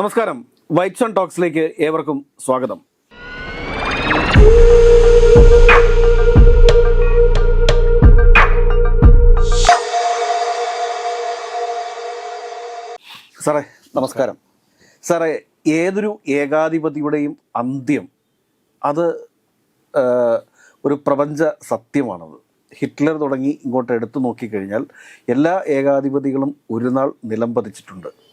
നമസ്കാരം. Whites on ടോക്സിലേക്ക് ഏവർക്കും സ്വാഗതം. സാറേ നമസ്കാരം. സാറേ ഏതൊരു ഏകാധിപതിയുടെയും അന്ത്യം അത് ഒരു പ്രപഞ്ച സത്യമാണത്. ഹിറ്റ്ലർ തുടങ്ങി ഇങ്ങോട്ട് എടുത്തു നോക്കിക്കഴിഞ്ഞാൽ എല്ലാ ഏകാധിപതികളും ഒരു നാൾ നിലംപതിച്ചിട്ടുണ്ട്.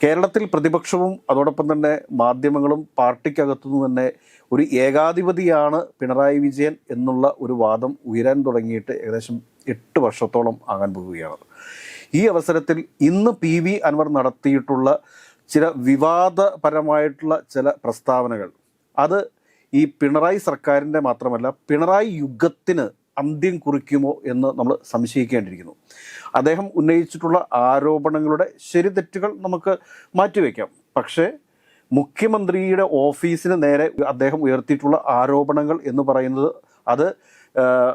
കേരളത്തിൽ പ്രതിപക്ഷവും അതോടൊപ്പം തന്നെ മാധ്യമങ്ങളും പാർട്ടിക്കകത്തുനിന്ന് തന്നെ ഒരു ഏകാധിപതിയാണ് പിണറായി വിജയൻ എന്നുള്ള ഒരു വാദം ഉയരാൻ തുടങ്ങിയിട്ട് ഏകദേശം എട്ട് വർഷത്തോളം ആകാൻ പോവുകയാണ്. ഈ അവസരത്തിൽ ഇന്ന് പി വി അൻവർ നടത്തിയിട്ടുള്ള ചില വിവാദപരമായിട്ടുള്ള ചില പ്രസ്താവനകൾ. അത് ഈ പിണറായി സർക്കാരിന്റെ മാത്രമല്ല പിണറായി യുഗത്തിന് അന്ത്യം കുറിക്കുമോ എന്ന് നമ്മൾ സംശയിക്കേണ്ടിയിരിക്കുന്നു. അദ്ദേഹം ഉന്നയിച്ചിട്ടുള്ള ആരോപണങ്ങളുടെ ശരി തെറ്റുകൾ നമുക്ക് മാറ്റിവെക്കാം. പക്ഷേ മുഖ്യമന്ത്രിയുടെ ഓഫീസിന് നേരെ അദ്ദേഹം ഉയർത്തിയിട്ടുള്ള ആരോപണങ്ങൾ എന്ന് പറയുന്നത് അത്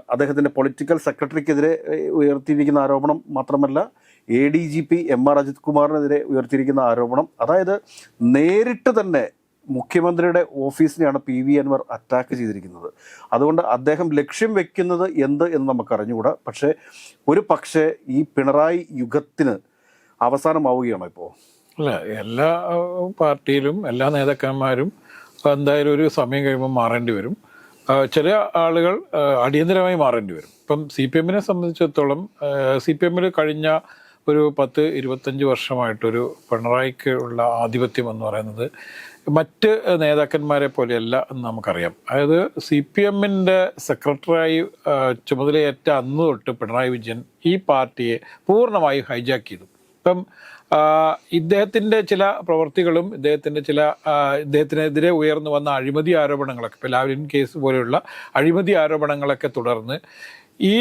അദ്ദേഹത്തിന്റെ പൊളിറ്റിക്കൽ സെക്രട്ടറിക്കെതിരെ ഉയർത്തിയിരിക്കുന്ന ആരോപണം മാത്രമല്ല A D G P M R Ajith കുമാറിനെതിരെ ഉയർത്തിയിരിക്കുന്ന ആരോപണം. അതായത് നേരിട്ട് തന്നെ മുഖ്യമന്ത്രിയുടെ ഓഫീസിനെയാണ് പി വി അൻവർ അറ്റാക്ക് ചെയ്തിരിക്കുന്നത്. അതുകൊണ്ട് അദ്ദേഹം ലക്ഷ്യം വെക്കുന്നത് എന്ത് എന്ന് നമുക്ക് അറിഞ്ഞുകൂടാ പക്ഷേ ഒരു പക്ഷേ ഈ പിണറായി യുഗത്തിന് അവസാനമാവുകയാണോ ഇപ്പോൾ അല്ല എല്ലാ പാർട്ടിയിലും എല്ലാ നേതാക്കന്മാരും എന്തായാലും ഒരു സമയം കഴിയുമ്പോൾ മാറേണ്ടി വരും. ചില ആളുകൾ അടിയന്തരമായി മാറേണ്ടി വരും. ഇപ്പം സി പി എമ്മിനെ സംബന്ധിച്ചിടത്തോളം സി പി എമ്മിൽ കഴിഞ്ഞ ഒരു പത്ത് ഇരുപത്തഞ്ച് വർഷമായിട്ടൊരു പിണറായിക്ക് ഉള്ള ആധിപത്യം എന്ന് പറയുന്നത് മറ്റ് നേതാക്കന്മാരെ പോലെയല്ല എന്ന് നമുക്കറിയാം. അതായത് സി പി എമ്മിന്റെ സെക്രട്ടറിയായി ചുമതലയേറ്റ അന്ന് തൊട്ട് പിണറായി വിജയൻ ഈ പാർട്ടിയെ പൂർണമായും ഹൈജാക്ക് ചെയ്തു. ഇപ്പം ഇദ്ദേഹത്തിന്റെ ചില പ്രവർത്തികളും ഇദ്ദേഹത്തിന്റെ ചില ഇദ്ദേഹത്തിനെതിരെ ഉയർന്നു വന്ന അഴിമതി ആരോപണങ്ങളൊക്കെ ഇപ്പം ലാവ്ലിൻ കേസ് പോലെയുള്ള അഴിമതി ആരോപണങ്ങളൊക്കെ തുടർന്ന് ഈ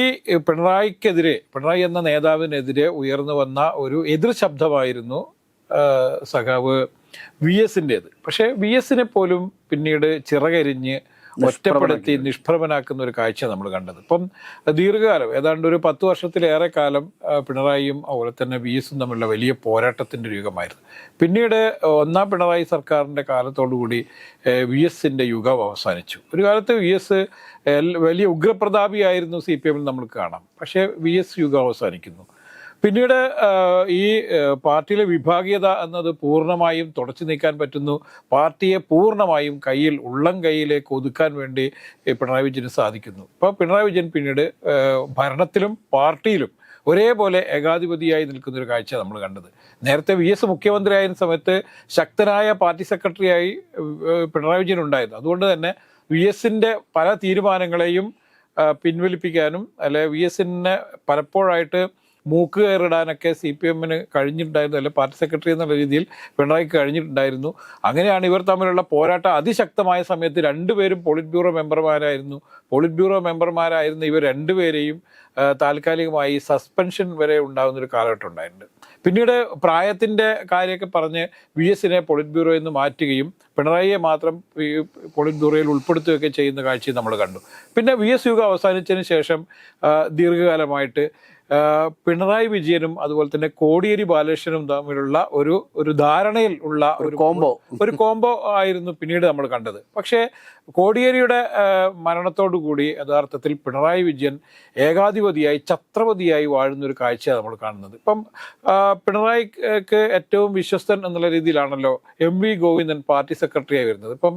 പിണറായിക്കെതിരെ പിണറായി എന്ന നേതാവിനെതിരെ ഉയർന്നു വന്ന ഒരു എതിർ ശബ്ദമായിരുന്നു സഖാവ് വി എസിന്റെത് പക്ഷേ വി എസിനെ പോലും പിന്നീട് ചിറകരിഞ്ഞ് ഒറ്റപ്പെടുത്തി നിഷ്പ്രഭനാക്കുന്ന ഒരു കാഴ്ച നമ്മൾ കണ്ടത്. ഇപ്പം ദീർഘകാലം ഏതാണ്ട് ഒരു പത്ത് വർഷത്തിലേറെ കാലം പിണറായിയും അതുപോലെ തന്നെ വി എസും തമ്മിലുള്ള വലിയ പോരാട്ടത്തിന്റെ യുഗമായിരുന്നു. പിന്നീട് ഒന്നാം പിണറായി സർക്കാരിന്റെ കാലത്തോടുകൂടി വി എസിന്റെ യുഗം അവസാനിച്ചു. ഒരു കാലത്ത് വി എസ് വലിയ ഉഗ്രപ്രതാപിയായിരുന്നു സി പി എമ്മിൽ നമുക്ക് കാണാം. പക്ഷേ വി എസ് യുഗം അവസാനിക്കുന്നു. പിന്നീട് ഈ പാർട്ടിയിലെ വിഭാഗീയത എന്നത് പൂർണമായും തുടച്ചു നീക്കാൻ പറ്റുന്നു. പാർട്ടിയെ പൂർണമായും കയ്യിൽ ഉള്ളം കൈയിലേക്ക് ഒതുക്കാൻ വേണ്ടി പിണറായി വിജയന് സാധിക്കുന്നു. ഇപ്പോൾ പിണറായി വിജയൻ പിന്നീട് ഭരണത്തിലും പാർട്ടിയിലും ഒരേപോലെ ഏകാധിപതിയായി നിൽക്കുന്ന ഒരു കാഴ്ച നമ്മൾ കണ്ടത്. നേരത്തെ വി എസ് മുഖ്യമന്ത്രിയായിരുന്ന സമയത്ത് ശക്തനായ പാർട്ടി സെക്രട്ടറിയായി പിണറായി വിജയൻ ഉണ്ടായിരുന്നു. അതുകൊണ്ട് തന്നെ വി എസിന്റെ പല തീരുമാനങ്ങളെയും പിൻവലിപ്പിക്കാനും അല്ലെ വി എസിനെ പലപ്പോഴായിട്ട് മൂക്ക് കയറിടാനൊക്കെ സി പി എമ്മിന് കഴിഞ്ഞിട്ടുണ്ടായിരുന്നു അല്ലെ പാർട്ടി സെക്രട്ടറി എന്നുള്ള രീതിയിൽ പിണറായിക്ക് കഴിഞ്ഞിട്ടുണ്ടായിരുന്നു. അങ്ങനെയാണ് ഇവർ തമ്മിലുള്ള പോരാട്ടം. അതിശക്തമായ സമയത്ത് രണ്ടുപേരും പോളിറ്റ് ബ്യൂറോ മെമ്പർമാരായിരുന്നു. പോളിറ്റ് ബ്യൂറോ മെമ്പർമാരായിരുന്ന ഇവർ രണ്ടുപേരെയും താൽക്കാലികമായി സസ്പെൻഷൻ വരെ ഉണ്ടാകുന്ന ഒരു കാലഘട്ടം ഉണ്ടായിട്ടുണ്ട്. പിന്നീട് പ്രായത്തിന്റെ കാര്യമൊക്കെ പറഞ്ഞ് വി എസിനെ പോളിറ്റ് ബ്യൂറോയിൽ നിന്ന് മാറ്റുകയും പിണറായിയെ മാത്രം ഈ പോളിറ്റ് ബ്യൂറോയിൽ ഉൾപ്പെടുത്തുകയൊക്കെ ചെയ്യുന്ന കാഴ്ചയും നമ്മൾ കണ്ടു. പിന്നെ വി എസ് യുഗം അവസാനിച്ചതിന് ശേഷം ദീർഘകാലമായിട്ട് പിണറായി വിജയനും അതുപോലെ തന്നെ കോടിയേരി ബാലകൃഷ്ണനും തമ്മിലുള്ള ഒരു ഒരു ധാരണയിൽ ഉള്ള ഒരു കോംബോ. ഒരു കോംബോ ആയിരുന്നു പിന്നീട് നമ്മൾ കണ്ടത്. പക്ഷേ കോടിയേരിയുടെ മരണത്തോടുകൂടി യഥാർത്ഥത്തിൽ പിണറായി വിജയൻ ഏകാധിപതിയായി ഛത്രപതിയായി വാഴുന്ന ഒരു കാഴ്ചയാണ് നമ്മൾ കാണുന്നത്. ഇപ്പം പിണറായിക്ക് ഏറ്റവും വിശ്വസ്തൻ എന്നുള്ള രീതിയിലാണല്ലോ എം വി ഗോവിന്ദൻ പാർട്ടി സെക്രട്ടറിയായി വരുന്നത്. ഇപ്പം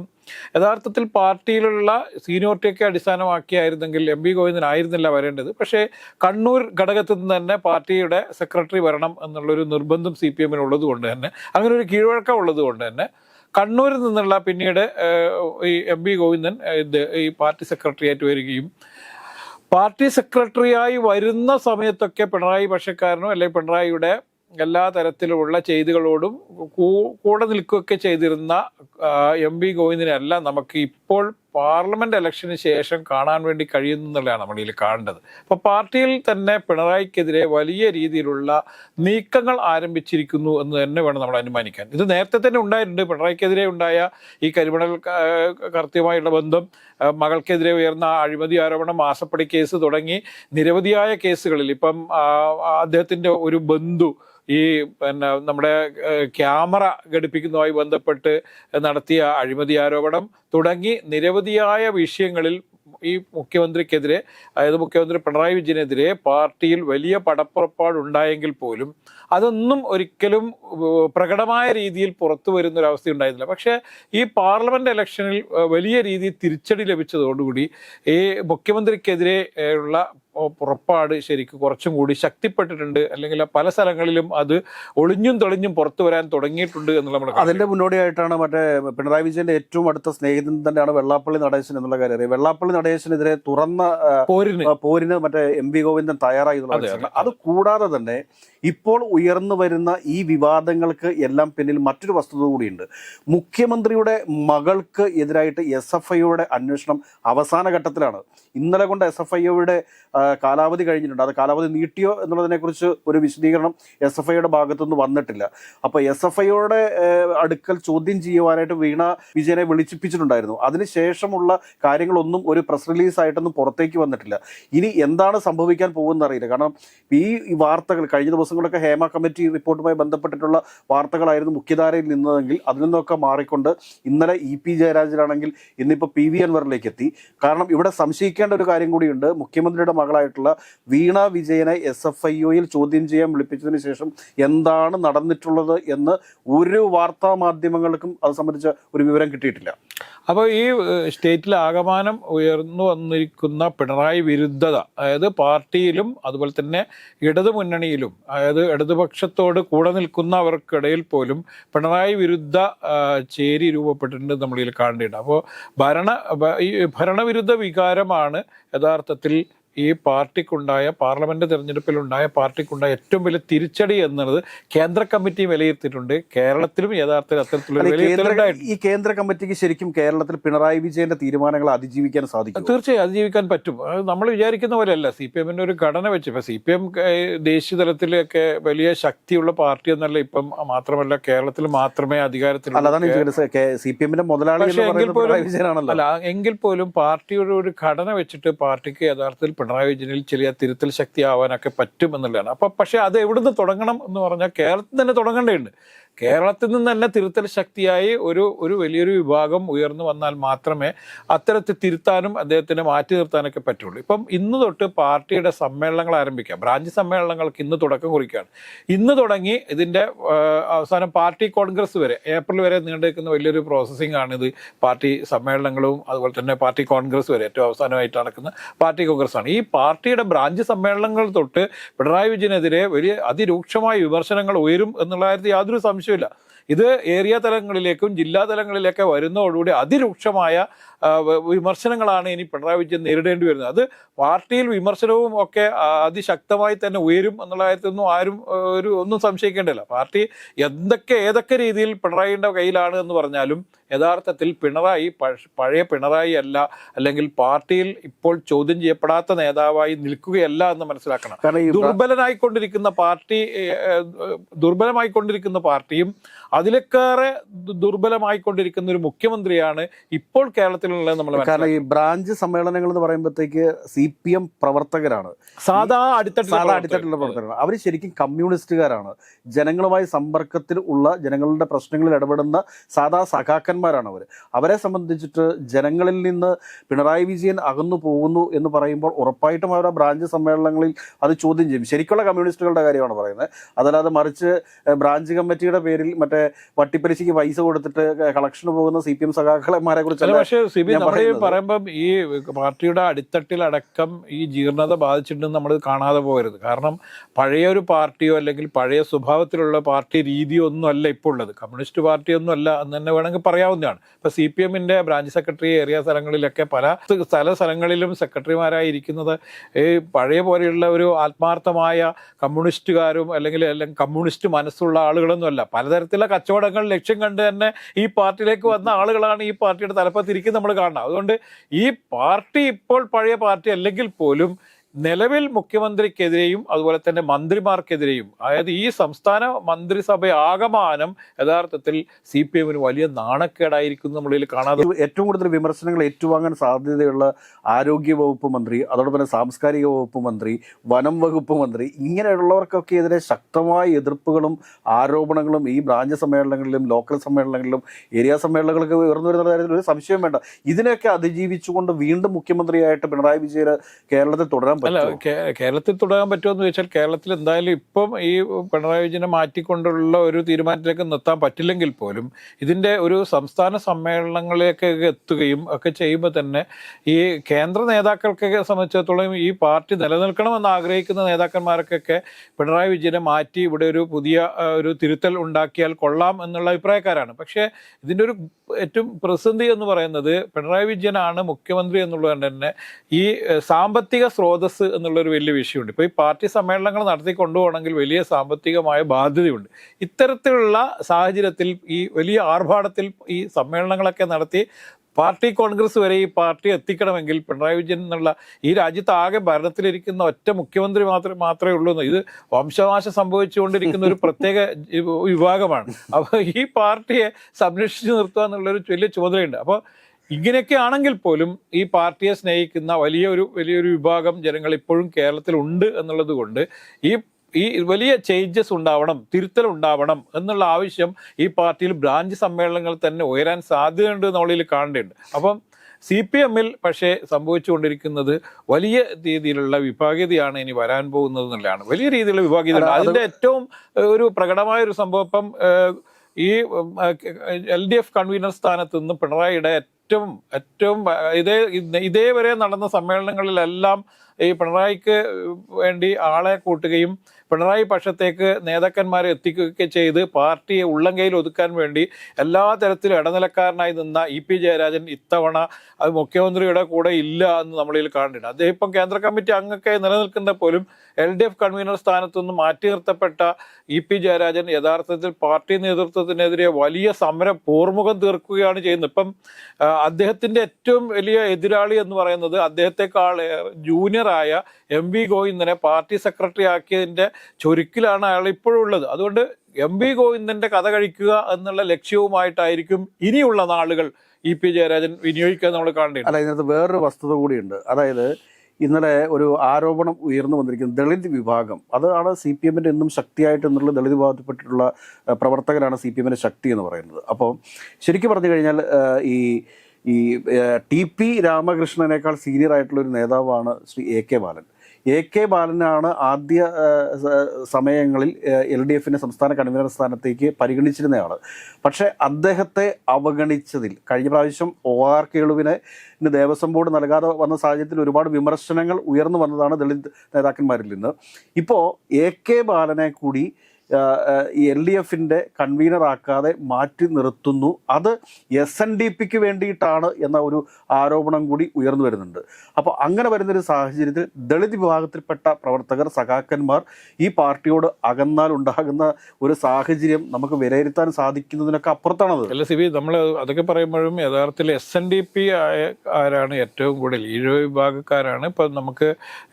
യഥാർത്ഥത്തിൽ പാർട്ടിയിലുള്ള സീനിയോറിറ്റിയൊക്കെ അടിസ്ഥാനമാക്കിയായിരുന്നെങ്കിൽ എം വി ഗോവിന്ദൻ ആയിരുന്നില്ല വരേണ്ടത്. പക്ഷേ കണ്ണൂർ ഘടകത്തിൽ നിന്ന് തന്നെ പാർട്ടിയുടെ സെക്രട്ടറി വരണം എന്നുള്ളൊരു നിർബന്ധം സി പി എമ്മിനുള്ളത് കൊണ്ട് തന്നെ അങ്ങനെ ഒരു കീഴ്വഴക്കം ഉള്ളത് കൊണ്ട് തന്നെ കണ്ണൂരിൽ നിന്നുള്ള പിന്നീട് ഈ എം വി ഗോവിന്ദൻ ഇത് ഈ പാർട്ടി സെക്രട്ടറി ആയിട്ട് വരികയും പാർട്ടി സെക്രട്ടറിയായി വരുന്ന സമയത്തൊക്കെ പിണറായി പക്ഷക്കാരനോ അല്ലെങ്കിൽ പിണറായിയുടെ എല്ലാ തരത്തിലുമുള്ള ചെയ്തികളോടും കൂടെ നിൽക്കുകയൊക്കെ ചെയ്തിരുന്ന എം വി ഗോവിന്ദിനെയല്ല നമുക്ക് ഇപ്പോൾ പാർലമെന്റ് ഇലക്ഷന് ശേഷം കാണാൻ വേണ്ടി കഴിയുന്നു എന്നുള്ളതാണ് നമ്മൾ ഇതിൽ കാണേണ്ടത്. അപ്പോൾ പാർട്ടിയിൽ തന്നെ പിണറായിക്കെതിരെ വലിയ രീതിയിലുള്ള നീക്കങ്ങൾ ആരംഭിച്ചിരിക്കുന്നു എന്ന് തന്നെ വേണം നമ്മൾ അനുമാനിക്കാൻ. ഇത് നേരത്തെ തന്നെ ഉണ്ടായിട്ടുണ്ട്. പിണറായിക്കെതിരെ ഉണ്ടായ ഈ കരിമണൽ കൃത്യമായുള്ള ബന്ധം മകൾക്കെതിരെ ഉയർന്ന അഴിമതി ആരോപണം മാസപ്പടി കേസ് തുടങ്ങി നിരവധിയായ കേസുകളിൽ ഇപ്പം അദ്ദേഹത്തിന്റെ ഒരു ബന്ധു ഈ പിന്നെ നമ്മുടെ ക്യാമറ ഘടിപ്പിക്കുന്നതുമായി ബന്ധപ്പെട്ട് നടത്തിയ അഴിമതി ആരോപണം തുടങ്ങി നിരവധിയായ വിഷയങ്ങളിൽ ഈ മുഖ്യമന്ത്രിക്കെതിരെ അതായത് മുഖ്യമന്ത്രി പിണറായി വിജയനെതിരെ പാർട്ടിയിൽ വലിയ പടപ്പുറപ്പാടുണ്ടായെങ്കിൽ പോലും അതൊന്നും ഒരിക്കലും പ്രകടമായ രീതിയിൽ പുറത്തു വരുന്ന ഒരു അവസ്ഥ ഉണ്ടായിരുന്നില്ല പക്ഷേ ഈ പാർലമെന്റ് ഇലക്ഷനിൽ വലിയ രീതിയിൽ തിരിച്ചടി ലഭിച്ചതോടുകൂടി ഈ മുഖ്യമന്ത്രിക്കെതിരെ ഉള്ള പുറപ്പാട് ശരിക്കും കുറച്ചും കൂടി ശക്തിപ്പെട്ടിട്ടുണ്ട്. അല്ലെങ്കിൽ പല സ്ഥലങ്ങളിലും അത് ഒളിഞ്ഞും തെളിഞ്ഞും പുറത്തു വരാൻ തുടങ്ങിയിട്ടുണ്ട് എന്നുള്ള നമ്മൾ അതിന്റെ മുന്നോടിയായിട്ടാണ് മറ്റേ പിണറായി വിജയന്റെ ഏറ്റവും അടുത്ത സ്നേഹിതൻ തന്നെയാണ് വെള്ളാപ്പള്ളി നടേശൻ എന്നുള്ള കാര്യം അറിയാം. വെള്ളാപ്പള്ളി നടേശനെതിരെ തുറന്ന പോരിന്. പോരിന് മറ്റേ എം വി ഗോവിന്ദൻ തയ്യാറായി എന്നുള്ള അത് കൂടാതെ തന്നെ ഇപ്പോൾ ഉയർന്നു വരുന്ന ഈ വിവാദങ്ങൾക്ക് എല്ലാം പിന്നിൽ മറ്റൊരു വസ്തുത കൂടിയുണ്ട്. മുഖ്യമന്ത്രിയുടെ മകൾക്ക് എതിരായിട്ട് എസ് എഫ് ഐയുടെ അന്വേഷണം അവസാന ഘട്ടത്തിലാണ്. ഇന്നലെ കൊണ്ട് എസ് എഫ് ഐയുടെ കാലാവധി കഴിഞ്ഞിട്ടുണ്ട്. അത് കാലാവധി നീട്ടിയോ എന്നുള്ളതിനെക്കുറിച്ച് ഒരു വിശദീകരണം എസ് എഫ് ഐയുടെ ഭാഗത്തുനിന്ന് വന്നിട്ടില്ല. അപ്പോൾ എസ് എഫ് ഐയുടെ അടുക്കൽ ചോദ്യം ചെയ്യുവാനായിട്ട് വീണ വിജയനെ വിളിച്ചിപ്പിച്ചിട്ടുണ്ടായിരുന്നു. അതിനുശേഷമുള്ള കാര്യങ്ങളൊന്നും ഒരു പ്രസ് റിലീസ് ആയിട്ടൊന്നും പുറത്തേക്ക് വന്നിട്ടില്ല. ഇനി എന്താണ് സംഭവിക്കാൻ പോകുന്നത് അറിയില്ല. കാരണം ഈ വാർത്തകൾ കഴിഞ്ഞ ദിവസങ്ങളൊക്കെ ഹേമ കമ്മിറ്റി റിപ്പോർട്ടുമായി ബന്ധപ്പെട്ടിട്ടുള്ള വാർത്തകളായിരുന്നു മുഖ്യധാരയിൽ നിന്നതെങ്കിൽ അതിൽ നിന്നൊക്കെ മാറിക്കൊണ്ട് ഇന്നലെ ഇ പി ജയരാജനാണെങ്കിൽ ഇന്നിപ്പോൾ പി വി അൻവറിലേക്ക് എത്തി. കാരണം ഇവിടെ സംശയിക്കേണ്ട ഒരു കാര്യം കൂടിയുണ്ട്. മുഖ്യമന്ത്രിയുടെ മകളായിട്ടുള്ള വീണ വിജയനെ എസ് എഫ് ഐ ഒയിൽ ചോദ്യം ചെയ്യാൻ വിളിപ്പിച്ചതിന് ശേഷം എന്താണ് നടന്നിട്ടുള്ളത് എന്ന് ഒരു വാർത്താ മാധ്യമങ്ങൾക്കും അത് സംബന്ധിച്ച ഒരു വിവരം കിട്ടിയിട്ടില്ല. അപ്പോൾ ഈ സ്റ്റേറ്റിൽ ആകമാനം ഉയർന്നു വന്നിരിക്കുന്ന പിണറായി വിരുദ്ധത അതായത് പാർട്ടിയിലും അതുപോലെ തന്നെ ഇടതുമുന്നണിയിലും അതായത് ഇടതുപക്ഷത്തോട് കൂടെ നിൽക്കുന്നവർക്കിടയിൽ പോലും പിണറായി വിരുദ്ധ ചേരി രൂപപ്പെട്ടിട്ടുണ്ട് നമ്മളിൽ കാണേണ്ടത് അപ്പോൾ ഭരണ ഈ ഭരണവിരുദ്ധ വികാരമാണ് യഥാർത്ഥത്തിൽ ഈ പാർട്ടിക്കുണ്ടായ പാർലമെന്റ് തെരഞ്ഞെടുപ്പിലുണ്ടായ പാർട്ടിക്കുണ്ടായ ഏറ്റവും വലിയ തിരിച്ചടി എന്നുള്ളത് കേന്ദ്ര കമ്മിറ്റി വിലയിരുത്തിയിട്ടുണ്ട്. കേരളത്തിലും യഥാർത്ഥത്തിൽ അത്തരത്തിലുള്ള ഈ കേന്ദ്ര കമ്മിറ്റിക്ക് ശരിക്കും കേരളത്തിൽ പിണറായി വിജയന്റെ തീരുമാനങ്ങൾ അതിജീവിക്കാൻ സാധിക്കും തീർച്ചയായും അതിജീവിക്കാൻ പറ്റും. നമ്മൾ വിചാരിക്കുന്ന പോലെയല്ല. സി പി എമ്മിന്റെ ഒരു ഘടന വെച്ച് ഇപ്പൊ സി പി എം ദേശീയ തലത്തിലൊക്കെ വലിയ ശക്തിയുള്ള പാർട്ടി എന്നല്ല ഇപ്പം മാത്രമല്ല കേരളത്തിൽ മാത്രമേ അധികാരത്തിൽ സി പി എമ്മിന്റെ മുതലാളി എങ്കിൽ പോലും പാർട്ടിയുടെ ഒരു ഘടന വെച്ചിട്ട് പാർട്ടിക്ക് യഥാർത്ഥത്തിൽ പിണറായി വിജയനിൽ ചെറിയ തിരുത്തൽ ശക്തിയാവാനൊക്കെ പറ്റും എന്നുള്ളതാണ് അപ്പൊ പക്ഷെ അത് എവിടുന്ന് തുടങ്ങണം എന്ന് പറഞ്ഞാൽ കേരളത്തിൽ തന്നെ തുടങ്ങേണ്ടതുണ്ട്. കേരളത്തിൽ നിന്ന് തന്നെ തിരുത്തൽ ശക്തിയായി ഒരു ഒരു വലിയൊരു വിഭാഗം ഉയർന്നു വന്നാൽ മാത്രമേ അത്തരത്തിൽ തിരുത്താനും അദ്ദേഹത്തിനെ മാറ്റി നിർത്താനൊക്കെ പറ്റുള്ളൂ. ഇപ്പം ഇന്ന് തൊട്ട് പാർട്ടിയുടെ സമ്മേളനങ്ങൾ ആരംഭിക്കാം. ബ്രാഞ്ച് സമ്മേളനങ്ങൾക്ക് ഇന്ന് തുടക്കം കുറിക്കുകയാണ്. ഇന്ന് തുടങ്ങി ഇതിന്റെ അവസാനം പാർട്ടി കോൺഗ്രസ് വരെ ഏപ്രിൽ വരെ നീണ്ടു നിൽക്കുന്ന വലിയൊരു പ്രോസസ്സിംഗ് ആണ് ഇത്. പാർട്ടി സമ്മേളനങ്ങളും അതുപോലെ തന്നെ പാർട്ടി കോൺഗ്രസ് വരെ ഏറ്റവും അവസാനമായിട്ട് നടക്കുന്ന പാർട്ടി കോൺഗ്രസ് ആണ്. ഈ പാർട്ടിയുടെ ബ്രാഞ്ച് സമ്മേളനങ്ങൾ തൊട്ട് പിണറായി വിജയനെതിരെ വലിയ അതിരൂക്ഷമായ വിമർശനങ്ങൾ ഉയരും എന്നുള്ള കാര്യത്തിൽ യാതൊരു സംശയമില്ല. ഇത് ഏരിയ തലങ്ങളിലേക്കും ജില്ലാ തലങ്ങളിലേക്ക് വരുന്നതോടുകൂടി അതിരൂക്ഷമായ വിമർശനങ്ങളാണ് ഇനി പിണറായി വിജയൻ നേരിടേണ്ടി വരുന്നത്. അത് പാർട്ടിയിൽ വിമർശനവും ഒക്കെ അതിശക്തമായി തന്നെ ഉയരും എന്നുള്ള കാര്യത്തിലൊന്നും ആരും ഒരു ഒന്നും സംശയിക്കേണ്ടല്ല പാർട്ടി എന്തൊക്കെ ഏതൊക്കെ രീതിയിൽ പിണറായിയുടെ കയ്യിലാണ് എന്ന് പറഞ്ഞാലും യഥാർത്ഥത്തിൽ പിണറായി പഴയ പിണറായി അല്ല അല്ലെങ്കിൽ പാർട്ടിയിൽ ഇപ്പോൾ ചോദ്യം ചെയ്യപ്പെടാത്ത നേതാവായി നിൽക്കുകയല്ല എന്ന് മനസ്സിലാക്കണം. ദുർബലനായിക്കൊണ്ടിരിക്കുന്ന പാർട്ടി ദുർബലമായിക്കൊണ്ടിരിക്കുന്ന പാർട്ടിയും അതിലേക്കേറെ ദുർബലമായിക്കൊണ്ടിരിക്കുന്ന ഒരു മുഖ്യമന്ത്രിയാണ് ഇപ്പോൾ കേരളത്തിലുള്ളത് നമ്മൾ കാരണം ഈ ബ്രാഞ്ച് സമ്മേളനങ്ങൾ എന്ന് പറയുമ്പോഴത്തേക്ക് സി പി എം പ്രവർത്തകരാണ്. സാധാ അടിത്തട്ടിൽ സാധാ. അടിത്തട്ടിലുള്ള പ്രവർത്തകരാണ്. അവർ ശരിക്കും കമ്മ്യൂണിസ്റ്റുകാരാണ്. ജനങ്ങളുമായി സമ്പർക്കത്തിൽ ഉള്ള ജനങ്ങളുടെ പ്രശ്നങ്ങളിൽ ഇടപെടുന്ന സാധാ സഖാക്കന്മാരാണ് അവർ അവരെ സംബന്ധിച്ചിട്ട് ജനങ്ങളിൽ നിന്ന് പിണറായി വിജയൻ അകന്നു പോകുന്നു എന്ന് പറയുമ്പോൾ ഉറപ്പായിട്ടും അവരുടെ ബ്രാഞ്ച് സമ്മേളനങ്ങളിൽ അത് ചോദ്യം ചെയ്യും. ശരിക്കുള്ള കമ്മ്യൂണിസ്റ്റുകളുടെ കാര്യമാണ് പറയുന്നത്? അതല്ലാതെ മറിച്ച് ബ്രാഞ്ച് കമ്മിറ്റിയുടെ പേരിൽ മറ്റേ വട്ടിപ്പലിശയ്ക്ക് പൈസ കൊടുത്തിട്ട് കളക്ഷന് പോകുന്ന സി പി എം സഖാക്കളന്മാരെ കുറിച്ച് പക്ഷേ സി പി. പറയുമ്പം ഈ പാർട്ടിയുടെ അടിത്തട്ടിലടക്കം ഈ ജീർണത ബാധിച്ചിട്ടുണ്ടെന്ന് നമ്മൾ കാണാതെ പോകരുത്. കാരണം പഴയ ഒരു പാർട്ടിയോ അല്ലെങ്കിൽ പഴയ സ്വഭാവത്തിലുള്ള പാർട്ടി രീതിയോ ഒന്നും അല്ല ഇപ്പോൾ ഉള്ളത് കമ്മ്യൂണിസ്റ്റ് പാർട്ടി ഒന്നും അല്ല എന്ന് തന്നെ വേണമെങ്കിൽ പറയാവുന്നതാണ്. ഇപ്പൊ സി പി എമ്മിന്റെ ബ്രാഞ്ച് സെക്രട്ടറി ഏരിയ സ്ഥലങ്ങളിലൊക്കെ പല സ്ഥല സ്ഥലങ്ങളിലും സെക്രട്ടറിമാരായി ഇരിക്കുന്നത് ഈ പഴയ പോലെയുള്ള ഒരു ആത്മാർത്ഥമായ കമ്മ്യൂണിസ്റ്റുകാരും അല്ലെങ്കിൽ അല്ലെങ്കിൽ കമ്മ്യൂണിസ്റ്റ് മനസ്സുള്ള ആളുകളൊന്നും അല്ല. പലതരത്തിലുള്ള കച്ചവടങ്ങൾ ലക്ഷ്യം കണ്ട് തന്നെ ഈ പാർട്ടിയിലേക്ക് വന്ന ആളുകളാണ് ഈ പാർട്ടിയുടെ തലപ്പത്തിരിക്കുന്നത് നമ്മൾ കാണണം അതുകൊണ്ട് ഈ പാർട്ടി ഇപ്പോൾ പഴയ പാർട്ടി അല്ലെങ്കിൽ പോലും നിലവിൽ മുഖ്യമന്ത്രിക്കെതിരെയും അതുപോലെ തന്നെ മന്ത്രിമാർക്കെതിരെയും അതായത് ഈ സംസ്ഥാന മന്ത്രിസഭ ആകമാനം യഥാർത്ഥത്തിൽ സി പി എമ്മിന് വലിയ നാണക്കേടായിരിക്കും നമ്മളിൽ കാണാതെ ഏറ്റവും കൂടുതൽ വിമർശനങ്ങൾ ഏറ്റുവാങ്ങാൻ സാധ്യതയുള്ള ആരോഗ്യ വകുപ്പ് മന്ത്രി അതോടൊപ്പം തന്നെ സാംസ്കാരിക വകുപ്പ് മന്ത്രി വനം വകുപ്പ് മന്ത്രി ഇങ്ങനെയുള്ളവർക്കൊക്കെ എതിരെ ശക്തമായ എതിർപ്പുകളും ആരോപണങ്ങളും ഈ ബ്രാഞ്ച് സമ്മേളനങ്ങളിലും ലോക്കൽ സമ്മേളനങ്ങളിലും ഏരിയ സമ്മേളനങ്ങളൊക്കെ ഉയർന്നു വരുന്ന കാര്യത്തിൽ ഒരു സംശയം വേണ്ട. ഇതിനെയൊക്കെ അതിജീവിച്ചുകൊണ്ട് വീണ്ടും മുഖ്യമന്ത്രിയായിട്ട് പിണറായി വിജയൻ കേരളത്തിൽ തുടരാൻ അല്ല കേരളത്തിൽ തുടരാൻ പറ്റുമോ എന്ന് ചോദിച്ചാൽ കേരളത്തിൽ എന്തായാലും ഇപ്പം ഈ പിണറായി വിജയനെ മാറ്റിക്കൊണ്ടുള്ള ഒരു തീരുമാനത്തിലേക്ക് നിർത്താൻ പറ്റില്ലെങ്കിൽ പോലും ഇതിന്റെ ഒരു സംസ്ഥാന സമ്മേളനങ്ങളിലേക്ക് എത്തുകയും ഒക്കെ ചെയ്യുമ്പോൾ തന്നെ ഈ കേന്ദ്ര നേതാക്കൾക്കൊക്കെ സംബന്ധിച്ചിടത്തോളം ഈ പാർട്ടി നിലനിൽക്കണമെന്ന് ആഗ്രഹിക്കുന്ന നേതാക്കന്മാർക്കൊക്കെ പിണറായി വിജയനെ മാറ്റി ഇവിടെ ഒരു പുതിയ ഒരു തിരുത്തൽ ഉണ്ടാക്കിയാൽ കൊള്ളാം എന്നുള്ള അഭിപ്രായക്കാരാണ്. പക്ഷേ ഇതിന്റെ ഒരു ഏറ്റവും പ്രതിസന്ധി എന്ന് പറയുന്നത് പിണറായി വിജയനാണ് മുഖ്യമന്ത്രി എന്നുള്ളത് തന്നെ ഈ സാമ്പത്തിക സ്രോതസ് എന്നുള്ളൊരു വലിയ വിഷയമുണ്ട്. ഇപ്പോൾ ഈ പാർട്ടി സമ്മേളനങ്ങൾ നടത്തി കൊണ്ടുപോകണമെങ്കിൽ വലിയ സാമ്പത്തികമായ ബാധ്യതയുണ്ട്. ഇത്തരത്തിലുള്ള സാഹചര്യത്തിൽ ഈ വലിയ ആർഭാടത്തിൽ ഈ സമ്മേളനങ്ങളൊക്കെ നടത്തി പാർട്ടി കോൺഗ്രസ് വരെ ഈ പാർട്ടി എത്തിക്കണമെങ്കിൽ പിണറായി വിജയൻ എന്നുള്ള ഈ രാജ്യത്ത് ആകെ ഭരണത്തിലിരിക്കുന്ന ഒറ്റ മുഖ്യമന്ത്രി മാത്രമേ മാത്രമേ ഉള്ളൂ ഇത് വംശനാശം സംഭവിച്ചുകൊണ്ടിരിക്കുന്ന ഒരു പ്രത്യേക വിഭാഗമാണ്. അപ്പോൾ ഈ പാർട്ടിയെ സംരക്ഷിച്ചു നിർത്തുക എന്നുള്ളൊരു വലിയ ചുമതലയുണ്ട്. അപ്പോൾ ഇങ്ങനെയൊക്കെ ആണെങ്കിൽ പോലും ഈ പാർട്ടിയെ സ്നേഹിക്കുന്ന വലിയൊരു വലിയൊരു വിഭാഗം ജനങ്ങൾ ഇപ്പോഴും കേരളത്തിൽ ഉണ്ട് എന്നുള്ളത് കൊണ്ട് ഈ ഈ വലിയ ചേഞ്ചസ് ഉണ്ടാവണം തിരുത്തൽ ഉണ്ടാവണം എന്നുള്ള ആവശ്യം ഈ പാർട്ടിയിൽ ബ്രാഞ്ച് സമ്മേളനങ്ങൾ തന്നെ ഉയരാൻ സാധ്യതയുണ്ട് എന്നുള്ളതിൽ കാണേണ്ടതുണ്ട് അപ്പം സി പി എമ്മിൽ പക്ഷേ സംഭവിച്ചുകൊണ്ടിരിക്കുന്നത് വലിയ രീതിയിലുള്ള വിഭാഗീയതയാണ് ഇനി വരാൻ പോകുന്നത് എന്നുള്ളതാണ്. വലിയ രീതിയിലുള്ള വിഭാഗീയത അതിന്റെ അതിന്റെ ഏറ്റവും ഒരു പ്രകടമായ ഒരു സംഭവം ഇപ്പം ഈ എൽ ഡി എഫ് കൺവീനർ സ്ഥാനത്ത് നിന്ന് പിണറായിയുടെ ഏറ്റവും ഏറ്റവും ഇതേ ഇതേവരെ നടന്ന സമ്മേളനങ്ങളിലെല്ലാം ഈ പിണറായിക്ക് വേണ്ടി ആളെ കൂട്ടുകയും പിണറായി പക്ഷത്തേക്ക് നേതാക്കന്മാരെ എത്തിക്കുകയൊക്കെ ചെയ്ത് പാർട്ടിയെ ഉള്ളം കയ്യിൽ ഒതുക്കാൻ വേണ്ടി എല്ലാ തരത്തിലും ഇടനിലക്കാരനായി നിന്ന ഇ പി ജയരാജൻ ഇത്തവണ അത് മുഖ്യമന്ത്രിയുടെ കൂടെ ഇല്ല എന്ന് നമ്മളിൽ കാണുന്നുണ്ട്. അദ്ദേഹം ഇപ്പം കേന്ദ്ര കമ്മിറ്റി അംഗമൊക്കെ നിലനിൽക്കുന്ന പോലും എൽ ഡി എഫ് കൺവീനർ സ്ഥാനത്തുനിന്ന് മാറ്റി നിർത്തപ്പെട്ട ഇ പി ജയരാജൻ യഥാർത്ഥത്തിൽ പാർട്ടി നേതൃത്വത്തിനെതിരെ വലിയ സമരം പൂർമുഖം തീർക്കുകയാണ് ചെയ്യുന്നത്. ഇപ്പം അദ്ദേഹത്തിന്റെ ഏറ്റവും വലിയ എതിരാളി എന്ന് പറയുന്നത് അദ്ദേഹത്തെക്കാൾ ജൂനിയറായ എം വി ഗോവിന്ദനെ പാർട്ടി സെക്രട്ടറി ആക്കിയതിന്റെ ചുരുക്കിലാണ് അയാൾ ഇപ്പോഴും ഉള്ളത് അതുകൊണ്ട് എം വി ഗോവിന്ദന്റെ കഥ കഴിക്കുക എന്നുള്ള ലക്ഷ്യവുമായിട്ടായിരിക്കും ഇനിയുള്ള നാളുകൾ ഇ പി ജയരാജൻ വിനിയോഗിക്കുക നമ്മൾ കാണേണ്ടത് അല്ല ഇതിനകത്ത് വേറൊരു വസ്തുത കൂടിയുണ്ട്. അതായത് ഇന്നലെ ഒരു ആരോപണം ഉയർന്നു വന്നിരിക്കുന്നത് ദളിത് വിഭാഗം. അതാണ് സി പി എമ്മിന്റെ എന്നും ശക്തിയായിട്ട് എന്നുള്ള ദളിത് വിഭാഗത്തിൽപ്പെട്ടിട്ടുള്ള പ്രവർത്തകരാണ് സി പി എമ്മിന്റെ ശക്തി എന്ന് പറയുന്നത്. അപ്പോൾ ശരിക്കും പറഞ്ഞു കഴിഞ്ഞാൽ ഈ ഈ ടി പി രാമകൃഷ്ണനേക്കാൾ സീനിയർ ആയിട്ടുള്ള ഒരു നേതാവാണ് Shri A K Balan. A K ബാലനാണ് ആദ്യ സമയങ്ങളിൽ എൽ ഡി എഫിന്റെ സംസ്ഥാന കൺവീനർ സ്ഥാനത്തേക്ക് പരിഗണിച്ചിരുന്നയാൾ പക്ഷേ അദ്ദേഹത്തെ അവഗണിച്ചതിൽ കഴിഞ്ഞ പ്രാവശ്യം ഒ ആർ കേളുവിനെ ദേവസ്വം ബോർഡ് നൽകാതെ വന്ന സാഹചര്യത്തിൽ ഒരുപാട് വിമർശനങ്ങൾ ഉയർന്നു വന്നതാണ് ദളിത് നേതാക്കന്മാരിൽ നിന്ന്. ഇപ്പോൾ എ കെ ബാലനെ കൂടി എൽ ഡി എഫിന്റെ കൺവീനറാക്കാതെ മാറ്റി നിർത്തുന്നു. അത് എസ് എൻ ഡി പിക്ക് വേണ്ടിയിട്ടാണ് എന്ന ഒരു ആരോപണം കൂടി ഉയർന്നു വരുന്നുണ്ട്. അപ്പോൾ അങ്ങനെ വരുന്നൊരു സാഹചര്യത്തിൽ ദളിത് വിഭാഗത്തിൽപ്പെട്ട പ്രവർത്തകർ സഖാക്കന്മാർ ഈ പാർട്ടിയോട് അകന്നാൽ ഉണ്ടാകുന്ന ഒരു സാഹചര്യം നമുക്ക് വിലയിരുത്താൻ സാധിക്കുന്നതിനൊക്കെ അപ്പുറത്താണത്. അല്ല സിബി നമ്മൾ അതൊക്കെ പറയുമ്പോഴും യഥാർത്ഥത്തിൽ എസ് എൻ ഡി പി ആരാണ് ഏറ്റവും കൂടുതൽ? ഈഴവ വിഭാഗക്കാരാണ്. ഇപ്പം നമുക്ക്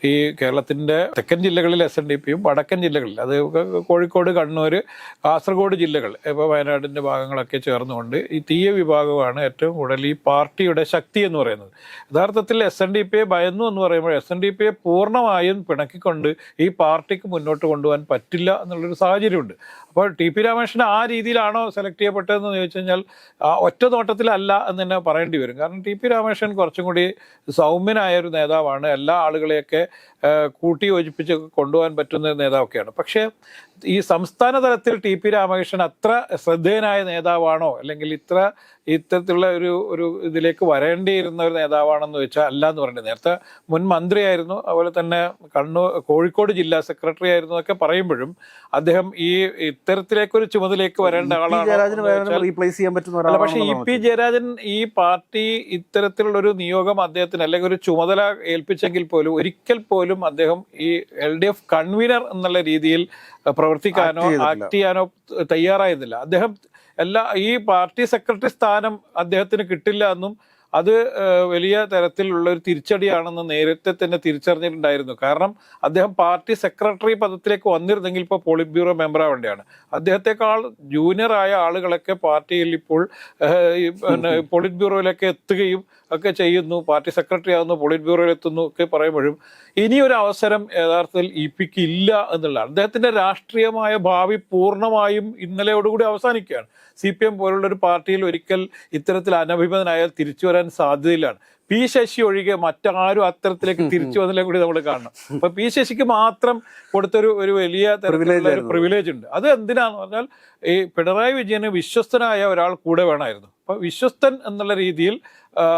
ഈ കേരളത്തിന്റെ തെക്കൻ ജില്ലകളിൽ എസ് എൻ ഡി പിയും വടക്കൻ ജില്ലകളിൽ അത് കോഴിക്കോട് കണ്ണൂർ കാസർഗോഡ് ജില്ലകൾ ഇപ്പോൾ വയനാടിന്റെ ഭാഗങ്ങളൊക്കെ ചേർന്നുകൊണ്ട് ഈ തീയ വിഭാഗമാണ് ഏറ്റവും കൂടുതൽ ഈ പാർട്ടിയുടെ ശക്തി എന്ന് പറയുന്നത്. യഥാർത്ഥത്തിൽ എസ് എൻ ഡി പിയെ ഭയന്നു എന്ന് പറയുമ്പോൾ എസ് എൻ ഡി പിയെ പൂർണമായും പിണക്കിക്കൊണ്ട് ഈ പാർട്ടിക്ക് മുന്നോട്ട് കൊണ്ടുപോകാൻ പറ്റില്ല എന്നുള്ളൊരു സാഹചര്യമുണ്ട്. അപ്പോൾ ടി പി രാമകൃഷ്ണൻ ആ രീതിയിലാണോ സെലക്ട് ചെയ്യപ്പെട്ടതെന്ന് ചോദിച്ചു കഴിഞ്ഞാൽ ഒറ്റ നോട്ടത്തിലല്ല എന്ന് തന്നെ പറയേണ്ടി വരും. കാരണം ടി പി രാമകൃഷ്ണൻ കുറച്ചും കൂടി സൗമ്യനായ ഒരു നേതാവാണ്. എല്ലാ ആളുകളെയൊക്കെ കൂട്ടി യോജിപ്പിച്ച് കൊണ്ടുപോകാൻ പറ്റുന്ന നേതാവൊക്കെയാണ്. പക്ഷേ ഈ സംസ്ഥാന തലത്തിൽ ടി പി രാമകൃഷ്ണൻ അത്ര ശ്രദ്ധേയനായ നേതാവാണോ അല്ലെങ്കിൽ ഇത്ര ഇത്തരത്തിലുള്ള ഒരു ഒരു ഇതിലേക്ക് വരേണ്ടിയിരുന്ന ഒരു നേതാവാണെന്ന് വെച്ചാൽ അല്ല എന്ന് പറയുന്നത് നേരത്തെ മുൻ മന്ത്രിയായിരുന്നു അതുപോലെ തന്നെ കണ്ണൂർ കോഴിക്കോട് ജില്ലാ സെക്രട്ടറി ആയിരുന്നു എന്നൊക്കെ പറയുമ്പോഴും അദ്ദേഹം ഈ ഇത്തരത്തിലേക്കൊരു ചുമതലയ്ക്ക് വരേണ്ട. ആളാണ് പക്ഷേ റീപ്ലേസ് ചെയ്യാൻ പറ്റുന്ന അല്ല പക്ഷെ ഇ പി ജയരാജൻ ഈ പാർട്ടി ഇത്തരത്തിലുള്ള ഒരു നിയോഗം അദ്ദേഹത്തിന് അല്ലെങ്കിൽ ഒരു ചുമതല ഏൽപ്പിച്ചെങ്കിൽ പോലും ഒരിക്കൽ പോലും അദ്ദേഹം ഈ എൽ ഡി എഫ് കൺവീനർ എന്നുള്ള രീതിയിൽ പ്രവർത്തിക്കാനോ ആക്ട് ചെയ്യാനോ തയ്യാറായിരുന്നില്ല. അദ്ദേഹം എല്ലാ ഈ പാർട്ടി സെക്രട്ടറി സ്ഥാനം അദ്ദേഹത്തിന് കിട്ടില്ല എന്നും അത് വലിയ തരത്തിലുള്ള ഒരു തിരിച്ചടിയാണെന്ന് നേരത്തെ തന്നെ തിരിച്ചറിഞ്ഞിട്ടുണ്ടായിരുന്നു. കാരണം അദ്ദേഹം പാർട്ടി സെക്രട്ടറി പദത്തിലേക്ക് വന്നിരുന്നെങ്കിൽ ഇപ്പോൾ പോളിറ്റ് ബ്യൂറോ മെമ്പർ ആവേണ്ടതാണ് അദ്ദേഹത്തെക്കാൾ ജൂനിയർ ആയ ആളുകളൊക്കെ പാർട്ടിയിൽ ഇപ്പോൾ പോളിറ്റ് ബ്യൂറോയിലൊക്കെ എത്തുകയും ഒക്കെ ചെയ്യുന്നു. പാർട്ടി സെക്രട്ടറി ആകുന്നു പോളിറ്റ് ബ്യൂറോയിൽ എത്തുന്നു ഒക്കെ പറയുമ്പോഴും ഇനിയൊരു അവസരം യഥാർത്ഥത്തിൽ ഇ പിക്ക് ഇല്ല എന്നുള്ളതാണ്. അദ്ദേഹത്തിന്റെ രാഷ്ട്രീയമായ ഭാവി പൂർണമായും ഇന്നലെയോടുകൂടി അവസാനിക്കുകയാണ്. സി പി എം പോലുള്ള ഒരു പാർട്ടിയിൽ ഒരിക്കൽ ഇത്തരത്തിൽ അനഭിമതനായാൽ തിരിച്ചു വരാൻ സാധ്യതയിലാണ്. പി ശശി ഒഴികെ മറ്റാരും അത്തരത്തിലേക്ക് തിരിച്ചു വന്നില്ല കൂടി നമ്മൾ കാണണം. അപ്പൊ പി ശശിക്ക് മാത്രം കൊടുത്തൊരു ഒരു വലിയ തരത്തിലുള്ള ഒരു പ്രിവിലേജ് ഉണ്ട്. അത് എന്തിനാന്ന് പറഞ്ഞാൽ ഈ പിണറായി വിജയന് വിശ്വസ്തനായ ഒരാൾ കൂടെ വേണമായിരുന്നു. അപ്പൊ വിശ്വസ്തൻ എന്നുള്ള രീതിയിൽ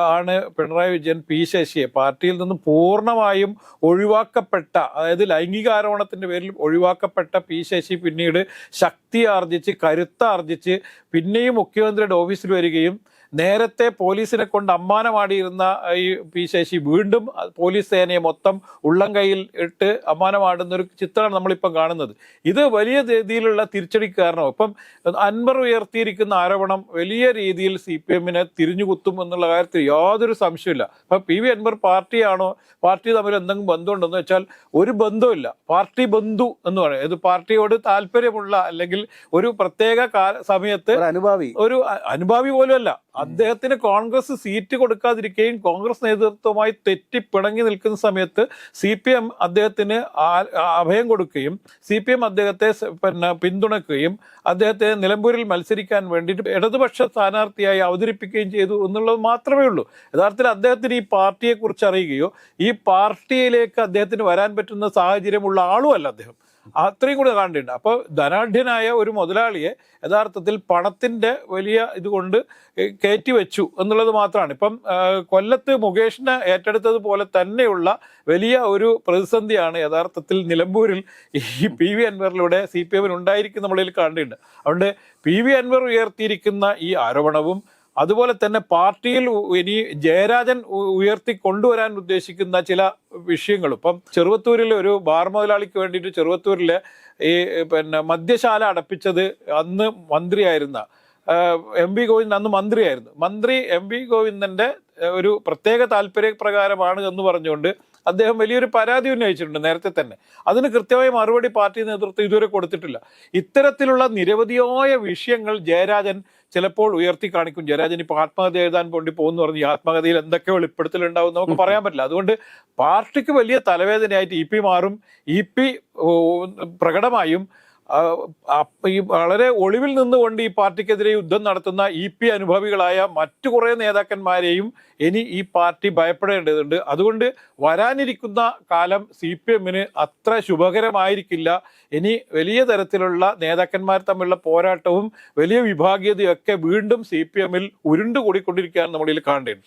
ആണ് പിണറായി വിജയൻ പി ശശിയെ പാർട്ടിയിൽ നിന്ന് പൂർണമായും ഒഴിവാക്കപ്പെട്ട അതായത് ലൈംഗിക ആരോപണത്തിന്റെ പേരിൽ ഒഴിവാക്കപ്പെട്ട പി ശശി പിന്നീട് ശക്തി ആർജിച്ച് കരുത്താർജിച്ച് പിന്നെയും മുഖ്യമന്ത്രിയുടെ ഓഫീസിൽ വരികയും നേരത്തെ പോലീസിനെ കൊണ്ട് അമ്മാനമാടിയിരുന്ന ഈ പി ശേഷി വീണ്ടും പോലീസ് സേനയെ മൊത്തം ഉള്ളം കയ്യിൽ ഇട്ട് അമ്മാനമാടുന്ന ഒരു ചിത്രമാണ് നമ്മളിപ്പം കാണുന്നത്. ഇത് വലിയ രീതിയിലുള്ള തിരിച്ചടിക്ക് കാരണം ഇപ്പം അൻവർ ഉയർത്തിയിരിക്കുന്ന ആരോപണം വലിയ രീതിയിൽ സി പി എമ്മിനെ തിരിഞ്ഞുകുത്തും എന്നുള്ള കാര്യത്തിൽ യാതൊരു സംശയമില്ല ഇപ്പം പി വി അൻവർ പാർട്ടിയാണോ പാർട്ടി തമ്മിൽ എന്തെങ്കിലും ബന്ധമുണ്ടെന്ന് വെച്ചാൽ ഒരു ബന്ധമില്ല പാർട്ടി ബന്ധു എന്ന് പറയുന്നത് ഇത് പാർട്ടിയോട് താല്പര്യമുള്ള അല്ലെങ്കിൽ ഒരു പ്രത്യേക സമയത്ത് ഒരു അനുഭാവി. ഒരു അനുഭാവി പോലും പോലുമല്ല. അദ്ദേഹത്തിന് കോൺഗ്രസ് സീറ്റ് കൊടുക്കാതിരിക്കുകയും കോൺഗ്രസ് നേതൃത്വമായി തെറ്റിപ്പിണങ്ങി നിൽക്കുന്ന സമയത്ത് സി പി എം അദ്ദേഹത്തിന് അഭയം കൊടുക്കുകയും സി പി എം അദ്ദേഹത്തെ പിന്നെ പിന്തുണക്കുകയും അദ്ദേഹത്തെ നിലമ്പൂരിൽ മത്സരിക്കാൻ വേണ്ടിയിട്ട് ഇടതുപക്ഷ സ്ഥാനാർത്ഥിയായി അവതരിപ്പിക്കുകയും ചെയ്തു എന്നുള്ളത് മാത്രമേ ഉള്ളൂ. യഥാർത്ഥത്തിൽ അദ്ദേഹത്തിന് ഈ പാർട്ടിയെക്കുറിച്ച് അറിയുകയോ ഈ പാർട്ടിയിലേക്ക് അദ്ദേഹത്തിന് വരാൻ പറ്റുന്ന സാഹചര്യമുള്ള ആളുമല്ല അദ്ദേഹം. അത്രയും കൂടെ കാണേണ്ടതുണ്ട് അപ്പോൾ ധനാഢ്യനായ ഒരു മുതലാളിയെ യഥാർത്ഥത്തിൽ പണത്തിന്റെ വലിയ ഇതുകൊണ്ട് കയറ്റി വെച്ചു എന്നുള്ളത് മാത്രമാണ്. ഇപ്പം കൊല്ലത്ത് മുകേഷിനെ ഏറ്റെടുത്തതുപോലെ തന്നെയുള്ള വലിയ ഒരു പ്രതിസന്ധിയാണ് യഥാർത്ഥത്തിൽ നിലമ്പൂരിൽ ഈ പി വി അൻവറിലൂടെ സി പി എമ്മിന് ഉണ്ടായിരിക്കുന്ന നമ്മളിൽ കാണേണ്ടതുണ്ട് അതുകൊണ്ട് പി വി അൻവർ ഉയർത്തിയിരിക്കുന്ന ഈ ആരോപണവും അതുപോലെ തന്നെ പാർട്ടിയിൽ ഇനി ജയരാജൻ ഉയർത്തി കൊണ്ടുവരാൻ ഉദ്ദേശിക്കുന്ന ചില വിഷയങ്ങൾ ഇപ്പം ചെറുവത്തൂരിലെ ഒരു ബാർ മുതലാളിക്ക് വേണ്ടിയിട്ട് ചെറുവത്തൂരിലെ ഈ പിന്നെ മദ്യശാല അടപ്പിച്ചത് അന്ന് മന്ത്രിയായിരുന്ന എം വി ഗോവിന്ദൻ അന്ന് മന്ത്രിയായിരുന്നു. മന്ത്രി എം വി ഗോവിന്ദന്റെ ഒരു പ്രത്യേക താല്പര്യപ്രകാരമാണ് എന്ന് പറഞ്ഞുകൊണ്ട് അദ്ദേഹം വലിയൊരു പരാതി ഉന്നയിച്ചിട്ടുണ്ട് നേരത്തെ തന്നെ. അതിന് കൃത്യമായ മറുപടി പാർട്ടി നേതൃത്വം ഇതുവരെ കൊടുത്തിട്ടില്ല. ഇത്തരത്തിലുള്ള നിരവധിയായ വിഷയങ്ങൾ ജയരാജൻ ചിലപ്പോൾ ഉയർത്തി കാണിക്കും ജയരാജൻ ഇപ്പോൾ ആത്മഹത്യ എഴുതാൻ പോണ്ടി പോകുന്നു പറഞ്ഞ് ഈ ആത്മകഥയിൽ എന്തൊക്കെ വെളിപ്പെടുത്തലുണ്ടാവും നമുക്ക് പറയാൻ പറ്റില്ല. അതുകൊണ്ട് പാർട്ടിക്ക് വലിയ തലവേദനയായിട്ട് ഇ പി മാറും ഇ പി പ്രകടമായും ഈ വളരെ ഒളിവിൽ നിന്നുകൊണ്ട് ഈ പാർട്ടിക്കെതിരെ യുദ്ധം നടത്തുന്ന ഇ പി അനുഭവികളായ മറ്റു കുറേ നേതാക്കന്മാരെയും ഇനി ഈ പാർട്ടി ഭയപ്പെടേണ്ടതുണ്ട്. അതുകൊണ്ട് വരാനിരിക്കുന്ന കാലം സി പി എമ്മിന് അത്ര ശുഭകരമായിരിക്കില്ല. ഇനി വലിയ തരത്തിലുള്ള നേതാക്കന്മാർ തമ്മിലുള്ള പോരാട്ടവും വലിയ വിഭാഗീയതയൊക്കെ വീണ്ടും സി പി എമ്മിൽ ഉരുണ്ടുകൂടിക്കൊണ്ടിരിക്കുകയാണ് നമ്മളിൽ കാണേണ്ടത്.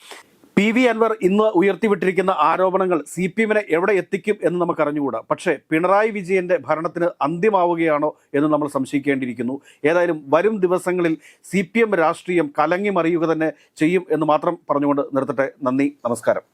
പി വി അൻവർ ഇന്ന് ഉയർത്തിവിട്ടിരിക്കുന്ന ആരോപണങ്ങൾ സി പി എമ്മിനെ എവിടെ എത്തിക്കും എന്ന് നമുക്ക് അറിഞ്ഞുകൂടാ പക്ഷേ പിണറായി വിജയന്റെ ഭരണത്തിന് അന്ത്യമാവുകയാണോ എന്ന് നമ്മൾ സംശയിക്കേണ്ടിയിരിക്കുന്നു. ഏതായാലും വരും ദിവസങ്ങളിൽ സി രാഷ്ട്രീയം കലങ്ങി മറിയുക തന്നെ ചെയ്യും എന്ന് മാത്രം പറഞ്ഞുകൊണ്ട് നിർത്തട്ടെ. നന്ദി നമസ്കാരം.